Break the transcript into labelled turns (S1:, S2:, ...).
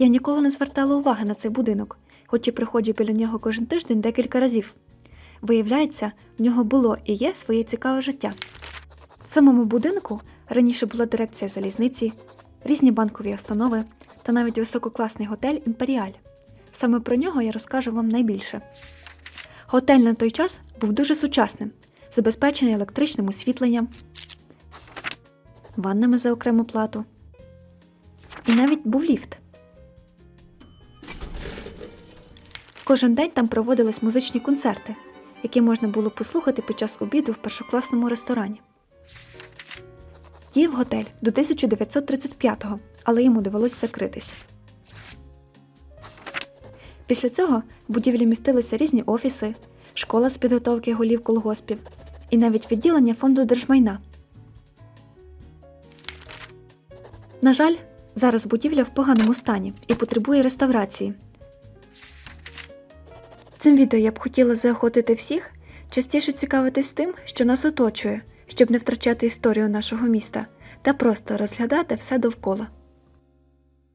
S1: Я ніколи не звертала уваги на цей будинок, хоч і приходжу біля нього кожен тиждень декілька разів. Виявляється, в нього було і є своє цікаве життя. В самому будинку раніше була дирекція залізниці, різні банкові установи та навіть висококласний готель Імперіаль. Саме про нього я розкажу вам найбільше. Готель на той час був дуже сучасним, забезпечений електричним освітленням, ваннами за окрему плату. І навіть був ліфт. Кожен день там проводились музичні концерти, які можна було послухати під час обіду в першокласному ресторані. Діяв готель до 1935-го, але йому довелося закритись. Після цього в будівлі містилися різні офіси, школа з підготовки голів колгоспів і навіть відділення фонду держмайна. На жаль, зараз будівля в поганому стані і потребує реставрації. Цим відео я б хотіла заохотити всіх частіше цікавитись тим, що нас оточує, щоб не втрачати історію нашого міста та просто розглядати все довкола.